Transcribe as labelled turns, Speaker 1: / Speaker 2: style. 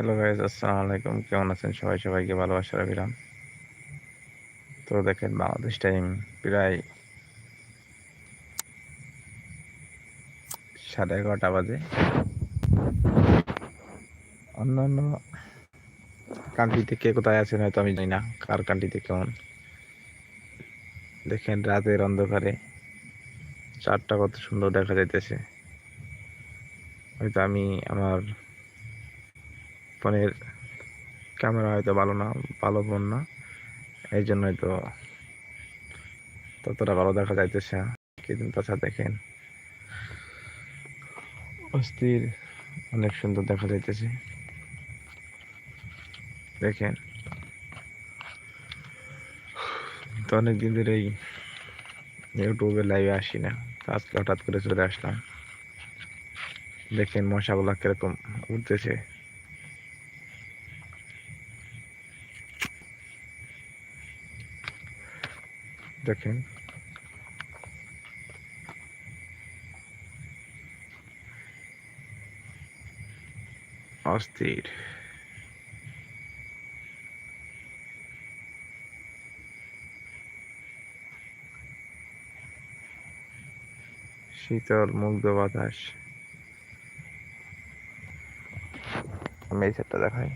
Speaker 1: Hello guys আসসালামু আলাইকুম। কেমন আছেন সবাই? সবাইকে ভালোবাসা রাখিলাম। তো দেখেন, বাংলাদেশ টাইম প্রায় সাড়ে এগারোটা বাজে। অন্যান্য কান্ট্রিতে কে কোথায় আছেন হয়তো আমি জানি না, কার কান্ট্রিতে কেমন। দেখেন, রাতের অন্ধকারে চারটা কত সুন্দর দেখা যাইতেছে। হয়তো আমি আমার ফোনের ক্যামেরা হয়তো ভালো না, ভালো ফোন না। এই জন্য হয়তো ততটা ভালো দেখা যাইতেছে কিন্তু তাছাড়া দেখেন। অস্থির, অনেক সুন্দর দেখা যাইতেছে। দেখেন। তো অনেক দিন এই ইউটিউবে লাইভে আসি না। আজকে হঠাৎ করে চলে আসলাম। দেখেন মশাগুলা কীরকম উঠতেছে দেখেন। অস্থির। শীতল মুগ্ধ বাতাস। আমি এই সেটটা দেখাই।